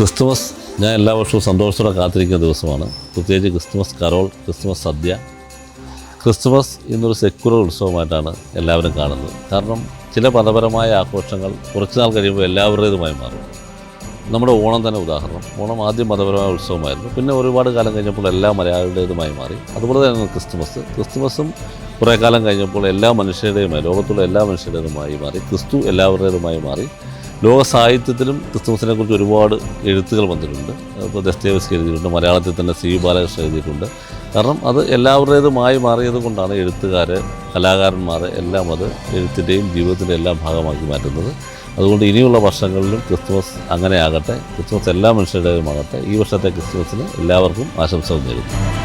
Christmas ഞാൻ എല്ലാ വർഷവും സന്തോഷത്തോടെ കാത്തിരിക്കുന്ന ദിവസമാണ്. പ്രത്യേകിച്ച് Christmas carol Christmas sadya. Christmas ഇന്നൊരു സെക്യുലർ ഉത്സവമായിട്ടാണ് എല്ലാവരും കാണുന്നത്. കാരണം ചില മതപരമായ ആഘോഷങ്ങൾ കുറച്ച് നാൾ കഴിയുമ്പോൾ എല്ലാവരുടേതുമായി മാറും. നമ്മുടെ ഓണം തന്നെ ഉദാഹരണം. ഓണം ആദ്യം മതപരമായ ഉത്സവമായിരുന്നു. പിന്നെ ഒരുപാട് കാലം കഴിഞ്ഞപ്പോൾ എല്ലാ മലയാളികളുടേതുമായി മാറി. അതുപോലെ തന്നെ ക്രിസ്തുമസ്. ക്രിസ്തുമസും കുറേ കാലം കഴിഞ്ഞപ്പോൾ എല്ലാ മനുഷ്യരുടെയുമായി ലോകത്തുള്ള എല്ലാ മനുഷ്യരുടേതുമായി മാറി. ക്രിസ്തു എല്ലാവരുടേതുമായി മാറി. ലോക സാഹിത്യത്തിലും ക്രിസ്തുമസിനെ കുറിച്ച് ഒരുപാട് എഴുത്തുകൾ വന്നിട്ടുണ്ട്. ഇപ്പോൾ ദസ്തേവസ്കി എഴുതിയിട്ടുണ്ട് മലയാളത്തിൽ തന്നെ സി ബാലകൃഷ്ണൻ എഴുതിയിട്ടുണ്ട്. കാരണം അത് എല്ലാവരുടേതുമായി മാറിയത് കൊണ്ടാണ് എഴുത്തുകാർ കലാകാരന്മാർ എല്ലാം അത് എഴുത്തിന്റെയും ജീവിതത്തിന്റെ എല്ലാം ഭാഗമാക്കി മാറ്റുന്നത്. അതുകൊണ്ട് ഇനിയുള്ള വർഷങ്ങളിലും ക്രിസ്തുമസ് അങ്ങനെ ആകട്ടെ ക്രിസ്തുമസ് എല്ലാ മനുഷ്യരുടേതുമാകട്ടെ ഈ വർഷത്തെ ക്രിസ്തുമസിന് എല്ലാവർക്കും ആശംസകൾ നേരുന്നു.